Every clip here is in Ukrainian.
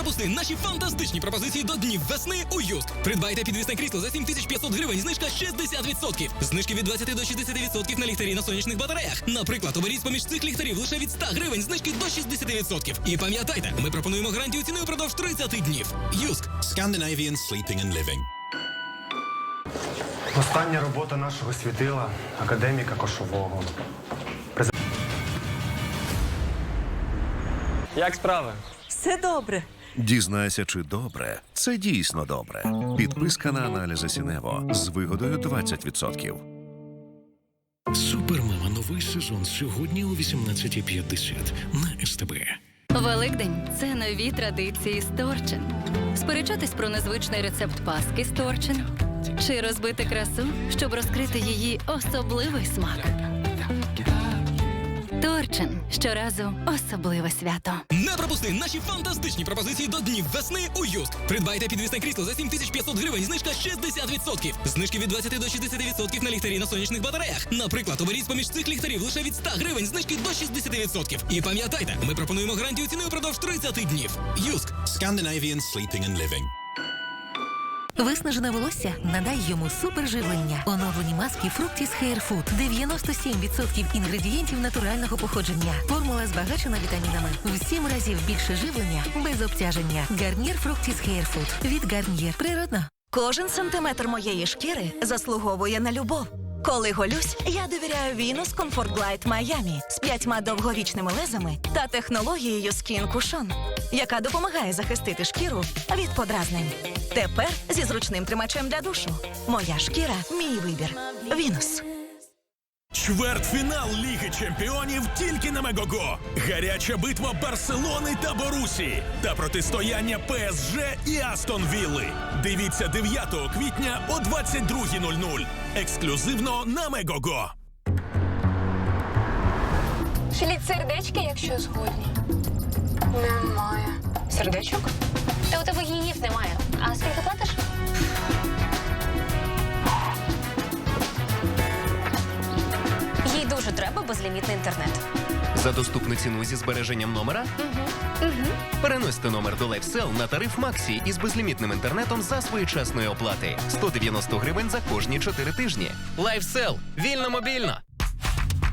пропусти наші фантастичні пропозиції до днів весни у Юск. Придбайте підвісне крісло за 7500 гривень, знижка 60%. Знижки від 20 до 60% на ліхтарі на сонячних батареях. Наприклад, оберіть поміж цих ліхтарів лише від 100 гривень, знижки до 60%. І пам'ятайте, ми пропонуємо гарантію ціни впродовж 30 днів. Юск. Scandinavian Sleeping and Living. Остання робота нашого світила академіка Кошового. Як справи? Все добре. Дізнайся, чи добре. Це дійсно добре. Підписка на аналізи Сінево з вигодою 20%. Супермама новий сезон сьогодні о 18.50 на СТБ. Великдень це нові традиції з Торчин. Сперечатись про незвичний рецепт паски з Торчин чи розбити красу, щоб розкрити її особливий смак. Торчин щоразу особливе свято. Не пропусти наші фантастичні пропозиції до днів весни у Юск. Придбайте підвісне крісло за 7500 гривень, знижка 60%. Знижки від 20 до 60% на ліхтарі на сонячних батареях. Наприклад, оберіть поміж цих ліхтарів лише від 100 гривень, знижки до 60%. І пам'ятайте, ми пропонуємо гарантію ціни впродовж 30 днів. Юск. Scandinavian Sleeping and Living. Виснажене волосся надай йому суперживлення. Оновлені маски Hair Food. 97% інгредієнтів натурального походження. Формула збагачена вітамінами. В 7 разів більше живлення без обтяження. Гарнір Hair Food. Від Гарнір. Природно. Кожен сантиметр моєї шкіри заслуговує на любов. Коли голюсь, я довіряю Venus Comfort Glide Miami з п'ятьма довговічними лезами та технологією Skin Cushion, яка допомагає захистити шкіру від подразнень. Тепер зі зручним тримачем для душу. Моя шкіра мій вибір. Venus. Чвертьфінал Ліги Чемпіонів тільки на Мегого. Гаряча битва Барселони та Борусі та протистояння ПСЖ і Астон Вілли. Дивіться 9 квітня о 22.00. Ексклюзивно на Мегого. Шліть сердечки, якщо згодні. Немає. Сердечок? Та у тебе гіїв немає. А скільки платиш? Дуже треба безлімітний інтернет. За доступну ціну зі збереженням номера? Переносьте номер до LifeSell на тариф Максі із безлімітним інтернетом за своєчасної оплати. 190 гривень за кожні 4 тижні. LifeSell. Вільно мобільно.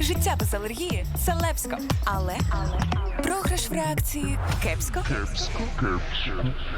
Життя без алергії це лепсько. Але, програш в реакції кепсько.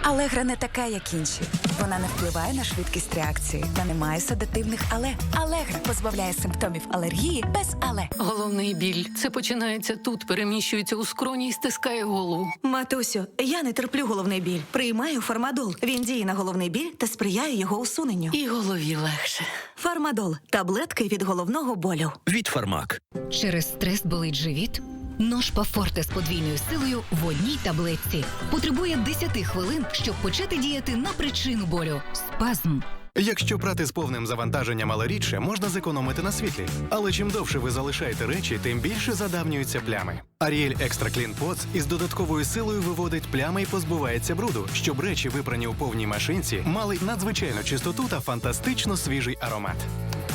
Алегра не така, як інші. Вона не впливає на швидкість реакції та не має седативних але. Алегра позбавляє симптомів алергії без але. Головний біль. Це починається тут, переміщується у скроні і стискає голову. Матусю, я не терплю головний біль. Приймаю фармадол. Він діє на головний біль та сприяє його усуненню. І голові легше. Фармадол таблетки від головного болю. Від Фармак. Через стрес болить живіт? Нож Пафорте з подвійною силою в одній таблетці. Потребує 10 хвилин, щоб почати діяти на причину болю. Спазм. Якщо прати з повним завантаженням, але рідше, можна зекономити на світлі. Але чим довше ви залишаєте речі, тим більше задавнюються плями. Аріель Екстра Клін Pots із додатковою силою виводить плями і позбувається бруду, щоб речі, випрані у повній машинці, мали надзвичайну чистоту та фантастично свіжий аромат.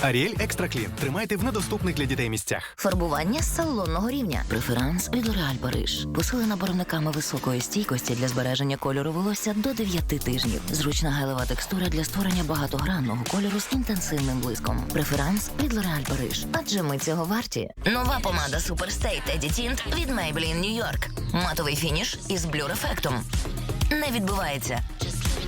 Аріель Екстра Клін тримайте в недоступних для дітей місцях. Фарбування з салонного рівня. Преферанс від L'Oréal Париж. Посилена барвниками високої стійкості для збереження кольору волосся до 9 тижнів. Зручна гелева текстура для створення багатогранного кольору з інтенсивним блиском. Преферанс від L'Oréal Париж. Адже ми цього варті. Нова помада Stay Teddy Tint від Maybelline New York. Матовий фініш із блюр-ефектом. Не відбувається.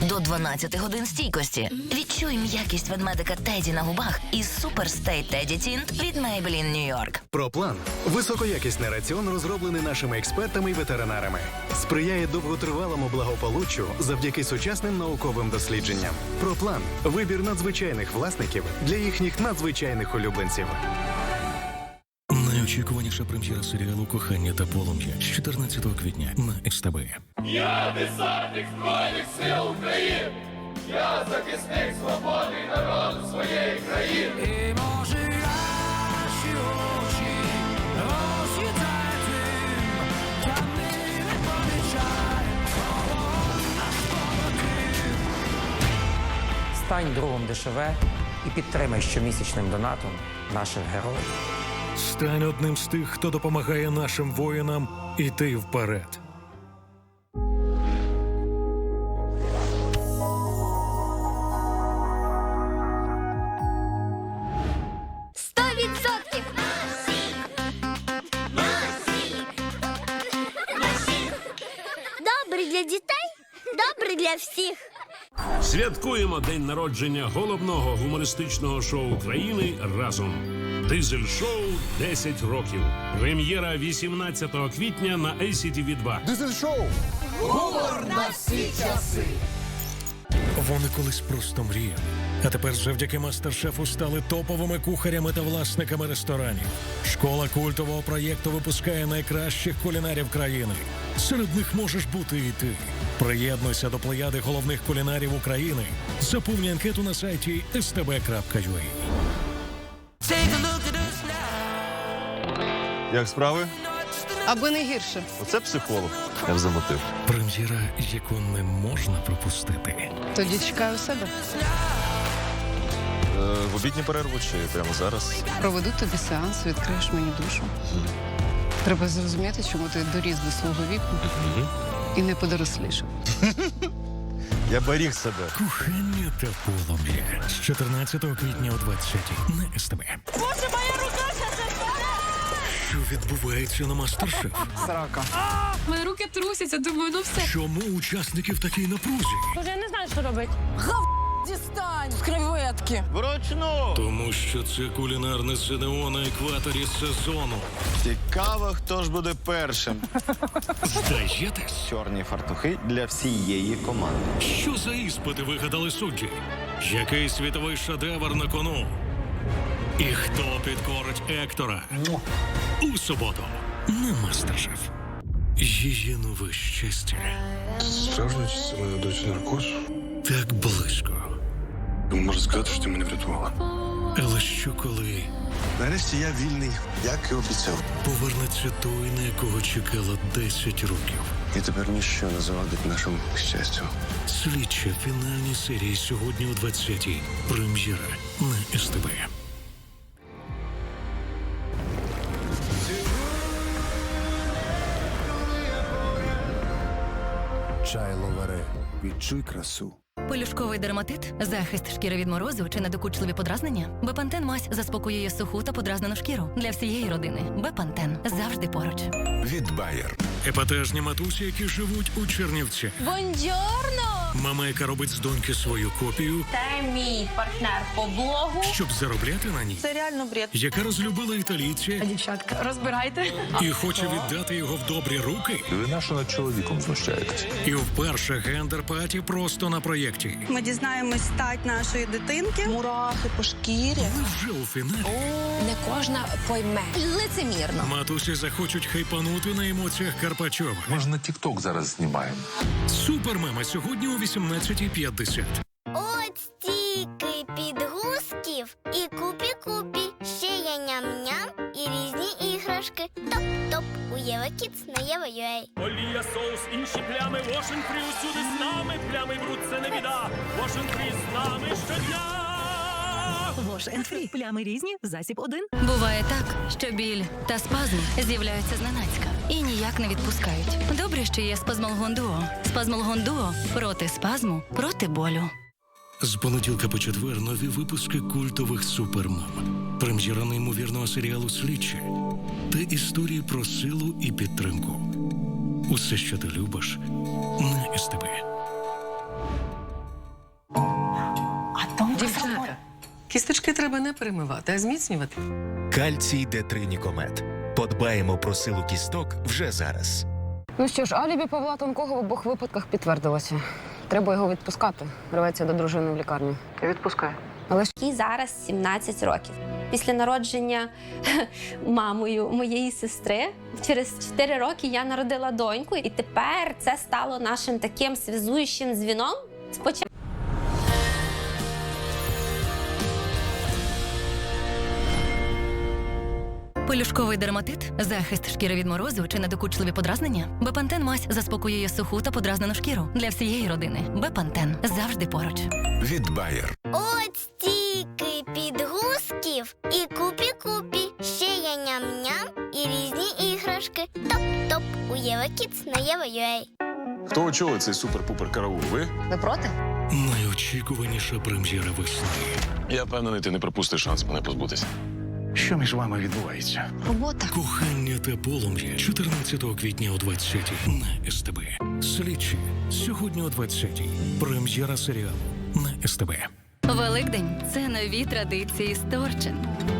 До 12 годин стійкості. Відчуй м'якість ведмедика Теді на губах із Super Stay Teddy Tint від Maybelline New York. Проплан високоякісний раціон, розроблений нашими експертами і ветеринарами, сприяє довготривалому благополуччю завдяки сучасним науковим дослідженням. Проплан вибір надзвичайних власників для їхніх надзвичайних улюбленців. Найочікуваніша прем'єра серіалу Кохання та полум'я з 14 квітня на СТБ. Я десантник Збройних сил України! Я захисник свободи і народу своєї країни! І може наші очі та ми не помічаємо, наш побратим. Стань другом ДШВ і підтримай щомісячним донатом наших героїв. Стань одним з тих, хто допомагає нашим воїнам іти вперед. Для всіх. Святкуємо день народження головного гумористичного шоу країни разом. Дизель шоу 10 років. Прем'єра 18 квітня на ACTV 2 Вони колись просто мріяли. А тепер завдяки мастер-шефу стали топовими кухарями та власниками ресторанів. Школа культового проєкту випускає найкращих кулінарів країни. Серед них можеш бути і ти. Приєднуйся до плеяди головних кулінарів України. Заповни анкету на сайті stb.ua. Як справи? Аби не гірше. Оце психолог. Я замотив. Прем'єра, яку не можна пропустити. Тоді чекаю себе. Е, в обідню перерву чи прямо зараз? Проведу тобі сеанс, відкриєш мені душу. Треба зрозуміти, чому ти доріс до свого віку і не подорослішав. Я беріг себе. Кухання та полум'я з 14 квітня о 20 на СТБ. Боже, моя рука Що відбувається на мастер-шеф? Срака. Мої руки трусяться, думаю, ну все. Чому учасники в такій напрузі? Боже, я не знаю, що робить. Гав дістань з креветки. Вручну! Тому що це кулінарне ЗНО на екваторі сезону. Цікаво, хто ж буде першим. Здаєтесь, Чорні фартухи для всієї команди. що за іспити вигадали судді? Який світовий шедевр на кону? І хто підкорить Ектора? У суботу на мастер-шеф. Її нове щастя. Справжньо чи це моя дочь наркоз? Так близько. Можу сказати, що ти мене врятувала. Але що коли Нарешті я вільний, як і обіцяв. повернеться той, на якого чекала 10 років? І тепер ніщо не завадить нашому щастю. Слідча фінальні серії сьогодні о 20-й. Прем'єра на СТБ. Відчуй красу. Пелюшковий дерматит, захист шкіри від морозу чи недокучливі подразнення. Бепантен мазь заспокоює суху та подразнену шкіру для всієї родини. Бепантен завжди поруч. Від Байер. Епатажні матусі, які живуть у Чернівці. Бонджорно! Мама, яка робить з доньки свою копію, Це мій партнер по блогу. щоб заробляти на ній. Це реально бред. Яка розлюбила італійця Дівчатка, розбирайте. і хоче віддати його в добрі руки. Ви нашого над чоловіком знущаєтесь. І вперше гендер-паті просто на проєкті. Ми дізнаємось стать нашої дитинки. Мурахи по шкірі. Але вже у фіналі Не кожна пойме. Лицемірно. матусі захочуть хайпанути на емоціях Карпачова. Може, на Тік-Ток зараз знімаємо. Супермема сьогодні о 18.50. От стільки підгузків і купі-купі. Ще є ням-ням і різні іграшки. Топ-топ у Єва Кіц на Єва Юей. Олія, соус, інші плями, Washing Free усюди з нами. Плями бруд це не біда. Washing Free з нами щодня. Вож Енфрі. Плями різні, засіб один. Буває так, що біль та спазм з'являються зненацька і ніяк не відпускають. Добре, що є спазмолгон дуо. Спазмолгон дуо проти спазму, проти болю. З понеділка по четвер нові випуски культових супермам. Прем'єра неймовірного серіалу Слідчі та історії про силу і підтримку. Усе, що ти любиш, на СТБ. Дівчата, кісточки треба не перемивати, а зміцнювати. Кальцій Д3 Подбаємо про силу кісток вже зараз. Ну що ж, алібі Павла Тонкого в обох випадках підтвердилося. Треба його відпускати. Рветься до дружини в лікарню. Я відпускаю. Але ж Їй зараз 17 років. після народження мамою моєї сестри. Через 4 роки я народила доньку, і тепер це стало нашим таким связуючим дзвіном. Спочатку Пелюшковий дерматит, захист шкіри від морозу чи недокучливі подразнення. Бепантен мазь заспокоює суху та подразнену шкіру для всієї родини. Бепантен завжди поруч. Від Bayer. От стільки підгузків і купі-купі. Ще є ням-ням і різні іграшки. Топ-топ у Єва Кіц на Єва.ua. Хто очолить цей супер-пупер караул? Ви? Ви проти? Найочікуваніша прем'єра весни. Я впевнений, ти не пропустиш шанс мене позбутися. Що між вами відбувається? Робота. Кохання та полум'я 14 квітня о 20 на СТБ. Слідчі сьогодні о 20 Прем'єра серіалу на СТБ. Великдень це нові традиції з Торчин.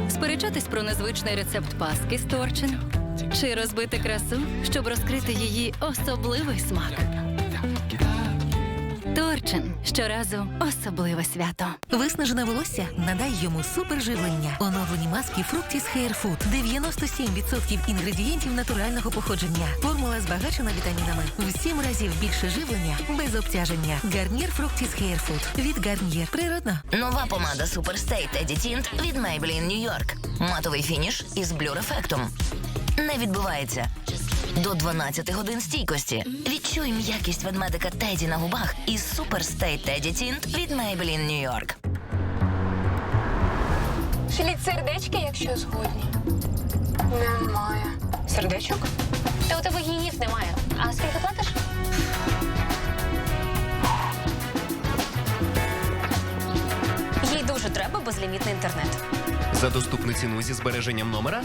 Сперечатись про незвичний рецепт паски з Торчин чи розбити красу, щоб розкрити її особливий смак. Торчин щоразу особливе свято. Виснажене волосся надай йому суперживлення. Оновлені маски Fructis Hair Food. 97% інгредієнтів натурального походження. Формула збагачена вітамінами. В 7 разів більше живлення без обтяження. Гарнір Fructis Hair Food. Від Гарнір. Природно. Нова помада Super Stay Teddy Tint від Maybelline New York. Матовий фініш із блюр-ефектом. Не відбувається. До 12 годин стійкості. Відчуй м'якість ведмедика Теді на губах із Stay Teddy Tint від Maybelline New York. шліть сердечки, якщо згодні. Немає. Сердечок? Та у тебе гінів немає. А скільки платиш? Їй дуже треба безлімітний інтернет. За доступну ціну зі збереженням номера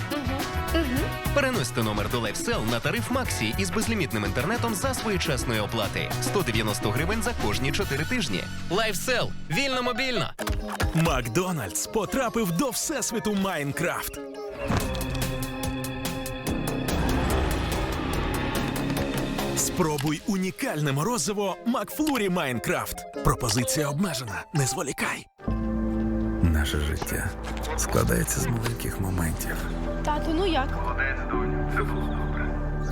переносьте номер до LifeSell на тариф Максі із безлімітним інтернетом за своєчасної оплати 190 гривень за кожні 4 тижні. Лайфсел. Вільно мобільно. Макдональдс потрапив до всесвіту Майнкрафт. Спробуй унікальне морозиво Макфлурі Майнкрафт. Пропозиція обмежена. Не зволікай. Наше життя складається з маленьких моментів, Тату, ну як?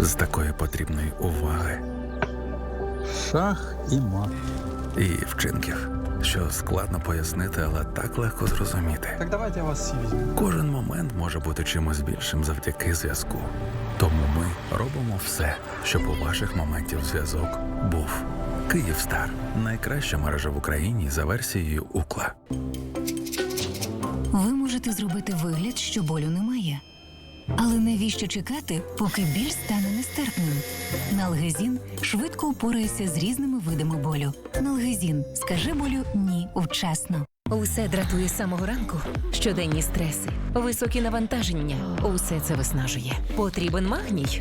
з такої потрібної уваги. Шах і мат. І вчинків, що складно пояснити, але так легко зрозуміти. Так давайте я вас всі візьму. Кожен момент може бути чимось більшим завдяки зв'язку. Тому ми робимо все, щоб у ваших моментів зв'язок був. Київстар найкраща мережа в Україні за версією Укла. Можете зробити вигляд, що болю немає. Але навіщо чекати, поки біль стане нестерпним? Налгезін швидко упорається з різними видами болю. Налгезін скаже болю ні вчасно. Усе дратує з самого ранку. Щоденні стреси, високі навантаження. Усе це виснажує. Потрібен магній.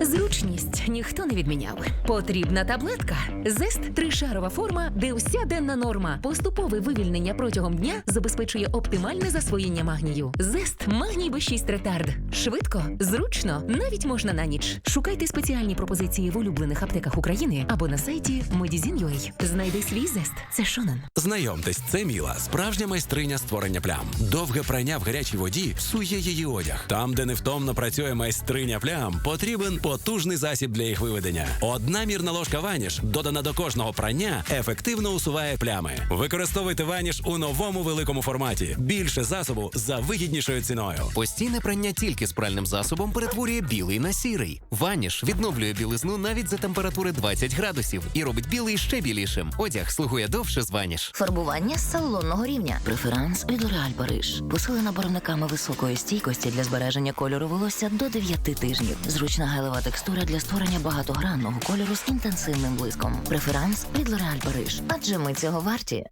Зручність ніхто не відміняв. Потрібна таблетка. Зест тришарова форма, де вся денна норма. Поступове вивільнення протягом дня забезпечує оптимальне засвоєння магнію. Зест магній B6 ретард. Швидко, зручно, навіть можна на ніч. Шукайте спеціальні пропозиції в улюблених аптеках України або на сайті Medizin.ua. Знайди свій зест. Це Шонен. Знайомтесь, це Міла, справжня майстриня створення плям. Довге прання в гарячій воді псує її одяг. Там, де невтомно працює майстриня плям, потрібен потужний засіб для їх виведення. Одна мірна ложка ваніш, додана до кожного прання, ефективно усуває плями. Використовуйте ваніш у новому великому форматі. Більше засобу за вигіднішою ціною. Постійне прання тільки з пральним засобом перетворює білий на сірий. Ваніш відновлює білизну навіть за температури 20 градусів і робить білий ще білішим. Одяг слугує довше з Ваніш. Фарбування з салонного рівня. Преферанс від L'Oréal Париж. Посилена барвниками високої стійкості для збереження кольору волосся до 9 тижнів. Зручна гелева текстура для створення багатогранного кольору з інтенсивним блиском. Преферанс від L'Oréal Париж. Адже ми цього варті.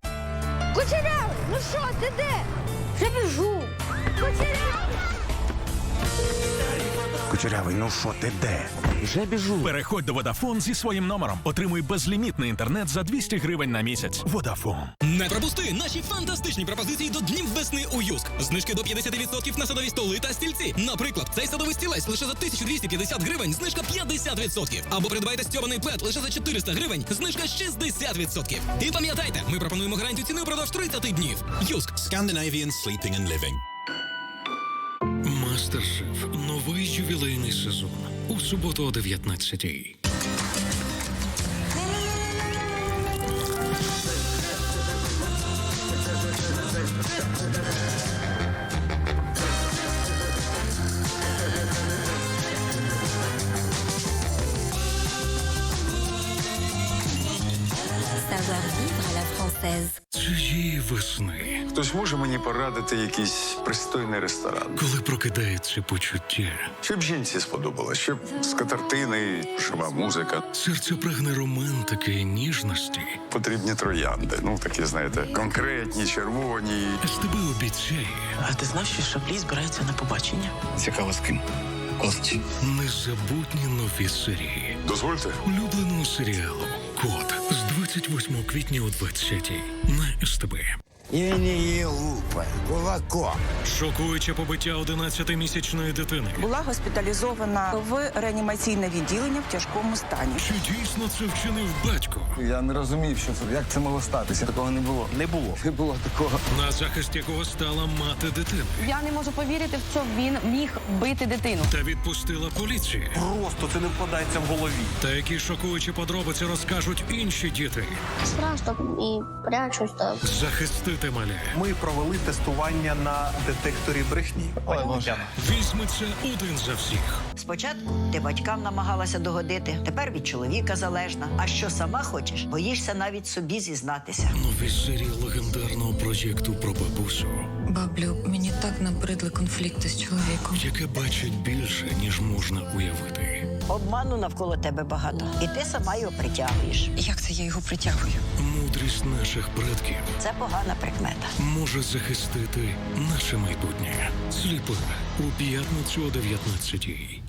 Кучерявий, ну що, ти де? Вже біжу. Кучерявий! Кучерявий, ну що ти де? Вже біжу. Переходь до Vodafone зі своїм номером. Отримуй безлімітний інтернет за 200 гривень на місяць. Vodafone. Не пропусти наші фантастичні пропозиції до Днів весни у Юск. Знижки до 50% на садові столи та стільці. Наприклад, цей садовий стілець лише за 1250 гривень, знижка 50%. Або придбайте стьобаний плед лише за 400 гривень, знижка 60%. І пам'ятайте, ми пропонуємо гарантію ціни впродовж 30 днів. Юск. Scandinavian sleeping and living. Мастер-шеф. Новий ювілейний сезон. У суботу о 19-й. Savoir vivre à la française. Весни, Хтось може мені порадити якийсь пристойний ресторан, коли прокидається почуття, щоб жінці сподобалось, щоб скатертини, жива музика. серце прагне романтики і ніжності. Потрібні троянди. Ну такі, знаєте, конкретні, червоні. СТБ обіцяє А ти знав, що Шаблі збирається на побачення? Цікаво з ким. незабутні нові серії. Дозвольте. Улюбленого серіалу Код з 28 квітня о 20-й на СТБ. Я не її лупа, кулаком. Шокуюче побиття 11-місячної дитини. Була госпіталізована в реанімаційне відділення в тяжкому стані. Чи дійсно це вчинив батько? Я не розумів, що це як це могло статися. Такого не було. Не було. Не було такого. На захист якого стала мати дитини. Я не можу повірити в це. Він міг бити дитину. Та відпустила поліція. Просто це не вкладається в голові. Та які шокуючі подробиці розкажуть інші діти. Страшно і прячусь так. Захистити маля. Ми провели тестування на детекторі брехні. Візьметься один за всіх. Спочатку ти батькам намагалася догодити, тепер від чоловіка залежна. А що сама хочеш, боїшся навіть собі зізнатися. Нові серії легендарного проєкту про бабусю, Баблю, мені так набридли конфлікти з чоловіком. яке бачить більше, ніж можна уявити. Обману навколо тебе багато, і ти сама його притягуєш. Як це я його притягую? Мудрість наших предків Це погана прикмета. може захистити наше майбутнє. Сліпа у п'ятницю о 19-й.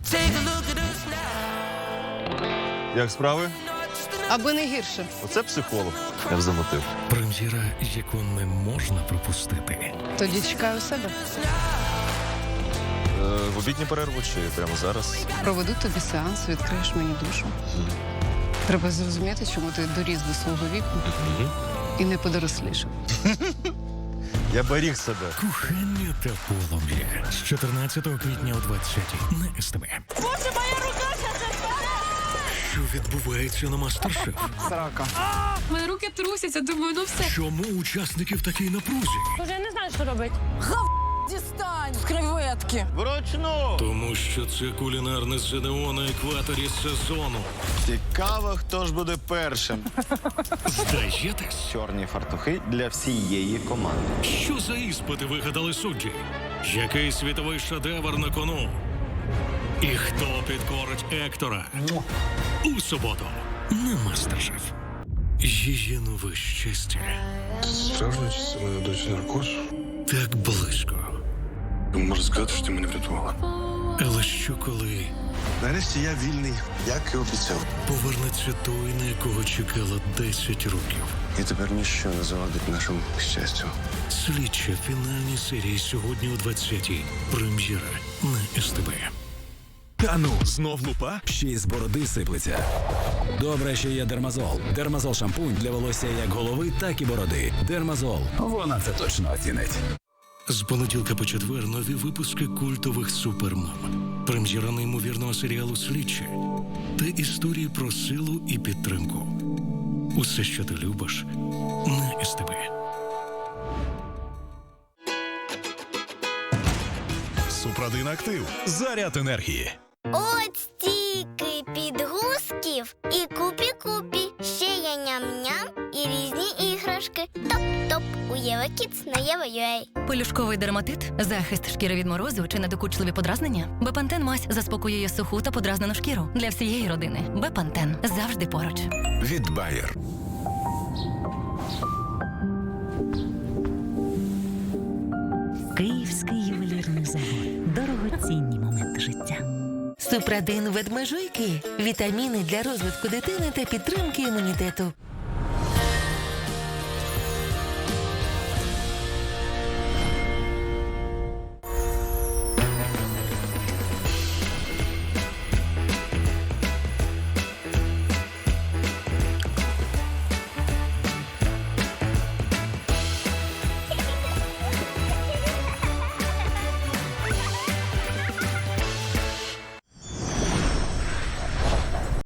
Як справи? Аби не гірше. Оце психолог. Я б замотив. Прем'єра, яку не можна пропустити. Тоді чекаю себе. Е, в обідню перерву чи прямо зараз? Проведу тобі сеанс, відкриєш мені душу. Треба зрозуміти, чому ти доріс до свого віку і не подорослішав. Я беріг себе. Кохання та полум'я з 14 квітня о 20-й на СТБ. Боже, моя рука Що відбувається на мастер-шеф? Срака. Мої руки трусяться, думаю, ну все. Чому учасники в такій напрузі? Вже не знаю, що робити. Гав дістань з креветки. Вручну! Тому що це кулінарне ЗНО на екваторі сезону. Цікаво, хто ж буде першим. Здаєтесь? Чорні фартухи для всієї команди. Що за іспити вигадали судді? Який світовий шедевр на кону? І хто підкорить Ектора? У суботу на мастер-шеф. Її нове щастя. Справжньо чи це моя дочь наркоз? Так близько. Можна сказати, що ти мене врятувала. Але що коли Нарешті я вільний, як і обіцяв. повернеться той, на якого чекала 10 років? І тепер ніщо не завадить нашому щастю. Слідча фінальні серії сьогодні о 20-й. Прем'єра на СТБ. Та ну, знов лупа? Ще й з бороди сиплеться. Добре, що є дермазол. Дермазол шампунь для волосся як голови, так і бороди. Дермазол. Вона це точно оцінить. З понеділка по четвер нові випуски культових супермам. Прем'єра неймовірного серіалу Слідчі та історії про силу і підтримку. Усе, що ти любиш, на СТБ. Супрадин актив. Заряд енергії. От стільки на Єва.ua. Пелюшковий дерматит, захист шкіри від морозу чи недокучливі подразнення. Бепантен мазь заспокоює суху та подразнену шкіру для всієї родини. Бепантен завжди поруч. Від Bayer. Київський ювелірний завод. Дорогоцінні моменти життя. Супрадин ведмежойки. Вітаміни для розвитку дитини та підтримки імунітету.